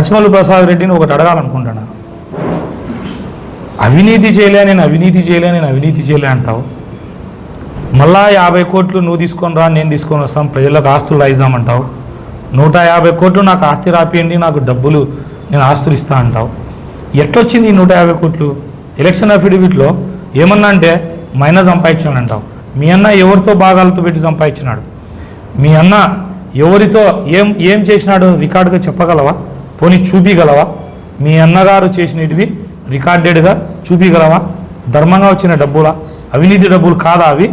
రాజమౌళి ప్రసాద్ రెడ్డిని ఒకటి అడగాలనుకుంటున్నా. అవినీతి చేయలే నేను అవినీతి చేయలే నేను అవినీతి చేయలే అంటావు. మళ్ళా యాభై కోట్లు నువ్వు తీసుకొని రా నేను తీసుకొని వస్తాం ప్రజలకు ఆస్తులు రాయిద్దామంటావు నూట యాభై కోట్లు నాకు ఆస్తి రాపియండి నాకు డబ్బులు నేను ఆస్తులు ఇస్తా అంటావు. ఎట్లొచ్చింది ఈ నూట యాభై కోట్లు? ఎలక్షన్ అఫిడవిట్లో ఏమన్నా అంటే మైనా సంపాదించాను అంటావు. మీ అన్న ఎవరితో భాగాలతో పెట్టి సంపాదించినాడు? మీ అన్న ఎవరితో ఏం ఏం చేసినాడు రికార్డుగా చెప్పగలవా? పోనీ చూపించగలవా మీ అన్నగారు చేసినవి రికార్డెడ్గా చూపించగలవా ధర్మంగా వచ్చిన డబ్బులా? అవినీతి డబ్బులు కాదా అవి?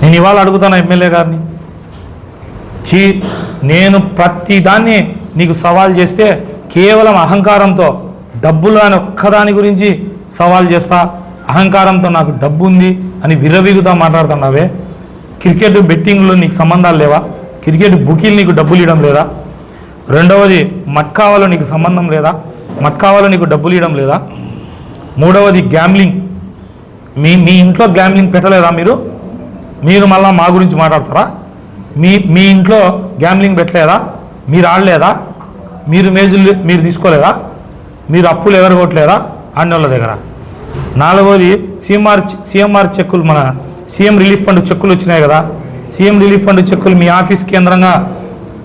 నేను ఇవాళ అడుగుతాను ఎమ్మెల్యే గారిని? చీ నేను ప్రతి దాన్ని నీకు సవాల్ చేస్తే కేవలం అహంకారంతో డబ్బులు అని ఒక్కదాని గురించి సవాల్ చేస్తా అహంకారంతో నాకు డబ్బు ఉంది అని విర్రవీగుతా మాట్లాడుతున్నావే? క్రికెట్ బెట్టింగ్లో నీకు సంబంధాలు లేవా? క్రికెట్ బుకీలు నీకు డబ్బులు ఇవ్వడం లేదా? రెండవది మట్కావాలో నీకు సంబంధం లేదా? మట్కావాలో నీకు డబ్బులు ఇవ్వడం లేదా? మూడవది గ్యాంబ్లింగ్. మీ మీ ఇంట్లో గ్యాంబ్లింగ్ పెట్టలేదా మీరు? మీరు మళ్ళీ మా గురించి మాట్లాడతారా? మీ మీ ఇంట్లో గ్యాంబ్లింగ్ పెట్టలేదా? మీరు ఆడలేదా? మీరు మేజులు మీరు తీసుకోలేదా? మీరు అప్పులు ఎగరగొట్టలేదా? ఆడినోళ్ళ దగ్గర. నాలుగవది సీఎంఆర్ సీఎంఆర్ చెక్కులు మన సీఎం రిలీఫ్ ఫండ్ చెక్కులు వచ్చినాయి కదా? సీఎం రిలీఫ్ ఫండ్ చెక్కులు మీ ఆఫీస్ కేంద్రంగా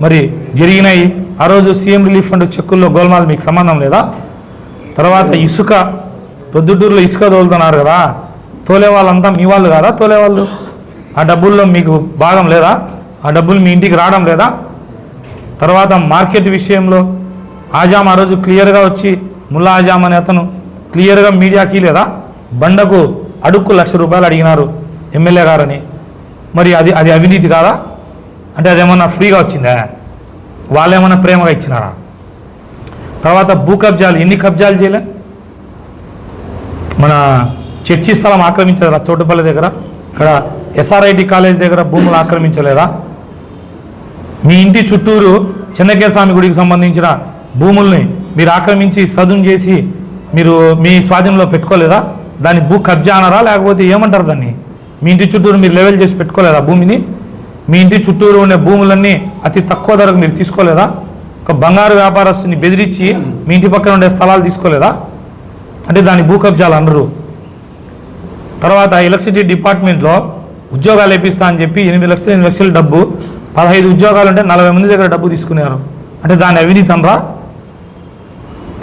మరి జరిగినాయి. ఆ రోజు సీఎం రిలీఫ్ ఫండ్ చెక్కుల్లో గోల్మాల్ మీకు సంబంధం లేదా? తర్వాత ఇసుక ప్రొద్దుటూరులో ఇసుక తోలుతున్నారు కదా తోలే వాళ్ళంతా మీ వాళ్ళు కదా తోలే వాళ్ళు? ఆ డబ్బుల్లో మీకు భాగం లేదా? ఆ డబ్బులు మీ ఇంటికి రావడం లేదా? తర్వాత మార్కెట్ విషయంలో ఆజామ్ ఆ రోజు క్లియర్గా వచ్చి ముల్లా ఆజామ్ అనే అతను క్లియర్గా మీడియాకి లేదా? బండకు అడుక్కు లక్ష రూపాయలు అడిగినారు ఎమ్మెల్యే గారని. మరి అది అది అవినీతి కాదా? అంటే అదేమన్నా ఫ్రీగా వచ్చిందా? వాళ్ళు ఏమైనా ప్రేమగా ఇచ్చినారా? తర్వాత భూ కబ్జాలు ఎన్ని కబ్జాలు చేయలే మన చర్చి స్థలం ఆక్రమించలేదా? చోటుపల్లి దగ్గర? ఇక్కడ ఎస్ఆర్ఐటి కాలేజ్ దగ్గర భూములు ఆక్రమించలేదా? మీ ఇంటి చుట్టూరు చెన్నకేస్వామి గుడికి సంబంధించిన భూముల్ని మీరు ఆక్రమించి సదును చేసి మీరు మీ స్వాధీనంలో పెట్టుకోలేదా? దాన్ని భూ కబ్జా అనరా లేకపోతే ఏమంటారు దాన్ని? మీ ఇంటి చుట్టూరు మీరు లెవెల్ చేసి పెట్టుకోలేదా భూమిని? మీ ఇంటి చుట్టూరు ఉండే భూములన్నీ అతి తక్కువ ధరకు మీరు తీసుకోలేదా? ఒక బంగారు వ్యాపారస్తుని బెదిరించి మీ ఇంటి పక్కన ఉండే స్థలాలు తీసుకోలేదా? అంటే దాని భూ కబ్జాలు అనరు. తర్వాత ఎలక్ట్రిసిటీ డిపార్ట్మెంట్లో ఉద్యోగాలు వేపిస్తా అని చెప్పి ఎనిమిది లక్షలు ఎనిమిది లక్షల డబ్బు పదహైదు ఉద్యోగాలు ఉంటే నలభై మంది దగ్గర డబ్బు తీసుకున్నారు అంటే దాన్ని అవినీతి అనరా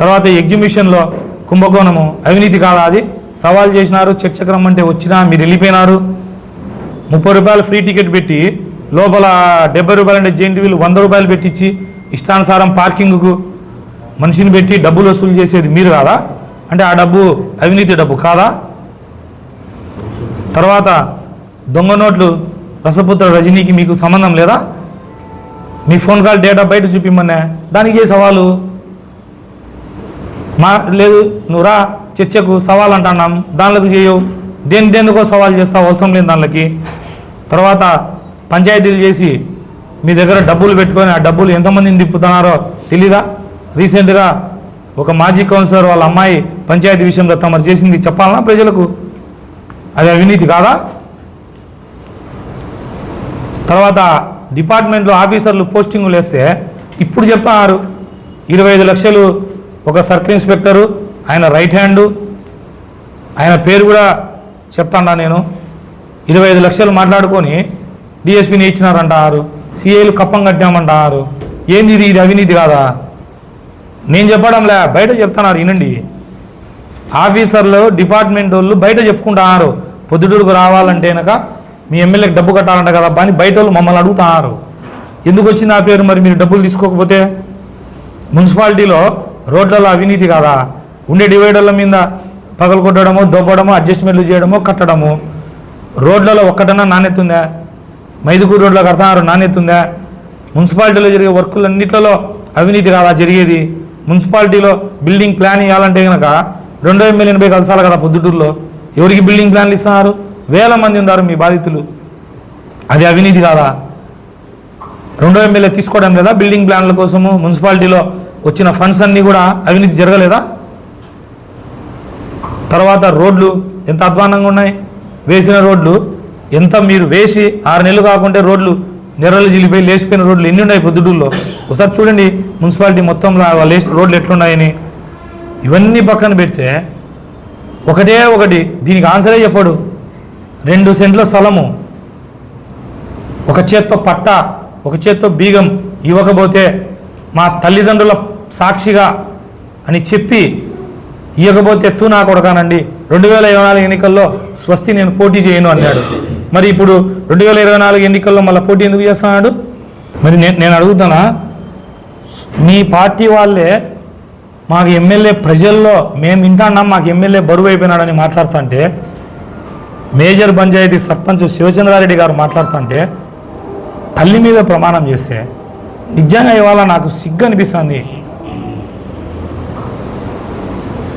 తర్వాత ఎగ్జిబిషన్లో కుంభకోణము అవినీతి కాదా అది? సవాల్ చేసినారు చర్చకు అంటే వచ్చినా మీరు వెళ్ళిపోయినారు. ముప్పై రూపాయలు ఫ్రీ టికెట్ పెట్టి లోపల డెబ్బై రూపాయలు అంటే జెయింట్ వీలు వంద రూపాయలు పెట్టించి ఇష్టానుసారం పార్కింగ్కు మనిషిని పెట్టి డబ్బులు వసూలు చేసేది మీరు కాదా? అంటే ఆ డబ్బు అవినీతి డబ్బు కాదా? తర్వాత దొంగ నోట్లు రసపుత్ర రజనీకి మీకు సంబంధం లేదా? మీ ఫోన్ కాల్ డేటా బయట చూపిమ్మనే దానికి చేసే సవాలు? మా లేదు నువ్వు రా చర్చకు సవాల్ అంటున్నాం దానిలోకి చేయవు దేని దేనికో సవాల్ చేస్తావు అవసరం లేని దానిలోకి. తర్వాత పంచాయతీలు చేసి మీ దగ్గర డబ్బులు పెట్టుకొని ఆ డబ్బులు ఎంతమందిని తిప్పుతున్నారో తెలీదా? రీసెంట్గా ఒక మాజీ కౌన్సిలర్ వాళ్ళ అమ్మాయి పంచాయతీ విషయంలో తమరు చేసింది చెప్పాలనా ప్రజలకు? అది అవినీతి కాదా? తర్వాత డిపార్ట్మెంట్లో ఆఫీసర్లు పోస్టింగులు వేస్తే ఇప్పుడు చెప్తున్నారు ఇరవై ఐదు లక్షలు ఒక సర్కిల్ ఇన్స్పెక్టరు ఆయన రైట్ హ్యాండు ఆయన పేరు కూడా చెప్తాడా నేను. ఇరవై ఐదు లక్షలు మాట్లాడుకొని డిఎస్పీని ఇచ్చినారంటారు సిఐలు కప్పం కట్టామంటారు ఏంది ఇది? ఇది అవినీతి కాదా? నేను చెప్పడంలే బయట చెప్తున్నారు వినండి. ఆఫీసర్లు డిపార్ట్మెంట్ వాళ్ళు బయట చెప్పుకుంటున్నారు. పొద్దుటూరుకు రావాలంటే కనుక మీ ఎమ్మెల్యేకి డబ్బు కట్టాలంట కదా అని బయట వాళ్ళు మమ్మల్ని అడుగుతున్నారు ఎందుకు వచ్చింది ఆ పేరు? మరి మీరు డబ్బులు తీసుకోకపోతే? మున్సిపాలిటీలో రోడ్లలో అవినీతి కాదా? ఉండే డివైడర్ల మీద పగలు కొట్టడము దొబ్బడము అడ్జస్ట్మెంట్లు చేయడము కట్టడము. రోడ్లలో ఒక్కటన్నా నాణ్యత ఉందా? మైదుకూరు రోడ్లో కడతారు నాణ్యత ఉందా మున్సిపాలిటీలో జరిగే వర్కులన్నిట్లలో అవినీతి కాదా జరిగేది? మున్సిపాలిటీలో బిల్డింగ్ ప్లాన్ ఇవ్వాలంటే కనుక రెండో ఎమ్మెల్యేని పోయి కలసాలి కదా పొద్దుటూరులో. ఎవరికి బిల్డింగ్ ప్లాన్లు ఇస్తున్నారు? వేల మంది ఉన్నారు మీ బాధితులు. అది అవినీతి కాదా? రెండో ఎమ్మెల్యే తీసుకోవడం లేదా బిల్డింగ్ ప్లాన్ల కోసము మున్సిపాలిటీలో వచ్చిన ఫండ్స్ అన్నీ కూడా అవినీతి జరగలేదా? తర్వాత రోడ్లు ఎంత అధ్వానంగా ఉన్నాయి? వేసిన రోడ్లు ఎంత మీరు వేసి ఆరు నెలలు కాకుంటే రోడ్లు నెర్రలు జిలిపోయి లేచిపోయిన రోడ్లు ఎన్ని ఉన్నాయి పొద్దుటూరులో? ఒకసారి చూడండి మున్సిపాలిటీ మొత్తంలో వాళ్ళు రోడ్లు ఎట్లున్నాయని. ఇవన్నీ పక్కన పెడితే ఒకటే ఒకటి దీనికి ఆన్సరే చెప్పాడు. రెండు సెంట్ల స్థలము ఒక చేత్తో పట్ట ఒక చేత్తో బీగం ఇవ్వకపోతే మా తల్లిదండ్రుల సాక్షిగా అని చెప్పి ఇవ్వకపోతే ఎత్తు నా కొడకానండి. రెండు వేల ఇరవై నాలుగు ఎన్నికల్లో స్వస్తి నేను పోటీ చేయను అన్నాడు. మరి ఇప్పుడు రెండు వేల ఇరవై నాలుగు ఎన్నికల్లో మళ్ళీ పోటీ ఎందుకు చేస్తున్నాడు? మరి నేను నేను అడుగుతానా మీ పార్టీ వాళ్ళే మాకు ఎమ్మెల్యే ప్రజల్లో మేము వింటాన్నాం మాకు ఎమ్మెల్యే బరువు అయిపోయినాడని మాట్లాడుతుంటే మేజర్ పంచాయతీ సర్పంచ్ శివచంద్రారెడ్డి గారు మాట్లాడుతుంటే తల్లి మీద ప్రమాణం చేస్తే నిజంగా ఇవాళ నాకు సిగ్గు అనిపిస్తుంది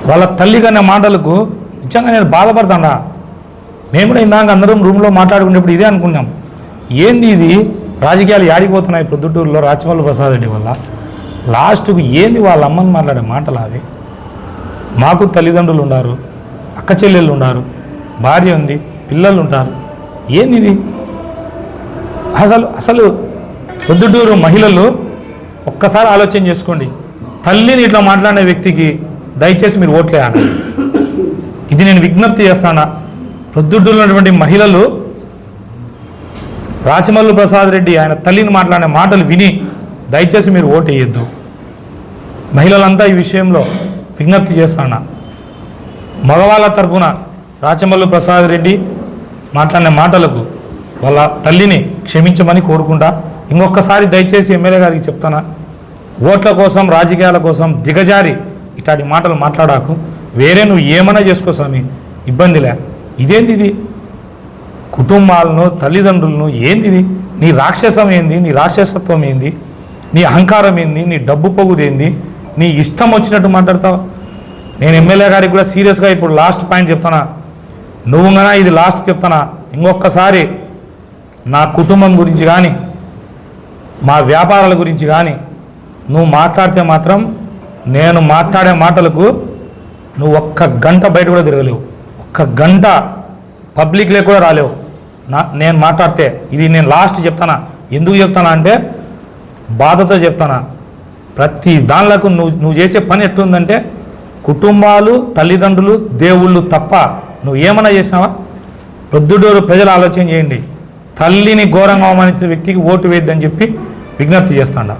వాళ్ళ తల్లి కన్నా మాటలకు నిజంగా నేను బాధపడతాడా మేము కూడా ఇందాక అందరం రూమ్లో మాట్లాడుకునేప్పుడు ఇదే అనుకున్నాం. ఏంది ఇది? రాజకీయాలు యాడిపోతున్నాయి ప్రొద్దుటూరులో రాచమల్లి ప్రసాద్ రెడ్డి వల్ల. లాస్ట్కు ఏంది వాళ్ళ అమ్మని మాట్లాడే మాటలు అవి? మాకు తల్లిదండ్రులు ఉన్నారు అక్క చెల్లెళ్ళు ఉన్నారు భార్య ఉంది పిల్లలు ఉంటారు. ఏంది ఇది? అసలు అసలు పొద్దుటూరు మహిళలు ఒక్కసారి ఆలోచన చేసుకోండి. తల్లిని ఇట్లా మాట్లాడే వ్యక్తికి దయచేసి మీరు ఓట్లేయాలి. ఇది నేను విజ్ఞప్తి చేస్తానా? ప్రొద్దుటూరు ఉన్నటువంటి మహిళలు రాచమల్లు ప్రసాద్ రెడ్డి ఆయన తల్లిని మాట్లాడే మాటలు విని దయచేసి మీరు ఓటు వేయద్దు. మహిళలంతా ఈ విషయంలో విజ్ఞప్తి చేస్తానా? మగవాళ్ళ తరఫున రాచమల్లు ప్రసాద్ రెడ్డి మాట్లాడిన మాటలకు వాళ్ళ తల్లిని క్షమించమని కోరుకుంటా. ఇంకొకసారి దయచేసి ఎమ్మెల్యే గారికి చెప్తానా? ఓట్ల కోసం రాజకీయాల కోసం దిగజారి ఇట్లాంటి మాటలు మాట్లాడాకు. వేరే నువ్వు ఏమైనా చేసుకో స్వామి ఇబ్బందిలే ఇదేంది ఇది కుటుంబాలను తల్లిదండ్రులను ఏంది ఇది నీ రాక్షసం ఏంది? నీ రాక్షసత్వం ఏంది? నీ అహంకారం ఏంది? నీ డబ్బు పొగుదేంది నీ ఇష్టం వచ్చినట్టు మాట్లాడతావు? నేను ఎమ్మెల్యే గారికి కూడా సీరియస్గా ఇప్పుడు లాస్ట్ పాయింట్ చెప్తానా నువ్వుగానా ఇది లాస్ట్ చెప్తానా ఇంకొకసారి నా కుటుంబం గురించి కానీ మా వ్యాపారాల గురించి కానీ నువ్వు మాట్లాడితే మాత్రం నేను మాట్లాడే మాటలకు నువ్వు ఒక్క గంట బయట కూడా తిరగలేవు. ఒక్క గంట పబ్లిక్లే కూడా రాలేవు. నా నేను మాట్లాడితే ఇది నేను లాస్ట్ చెప్తానా? ఎందుకు చెప్తానా అంటే బాధతో చెప్తానా? ప్రతి దానిలకు నువ్వు నువ్వు చేసే పని ఎట్లుందంటే కుటుంబాలు తల్లిదండ్రులు దేవుళ్ళు తప్ప నువ్వు ఏమైనా చేసినావా? ప్రొద్దుటూరు ప్రజలు ఆలోచన చేయండి. తల్లిని ఘోరంగా అవమానించిన వ్యక్తికి ఓటు వేయద్దని చెప్పి విజ్ఞప్తి చేస్తాడా.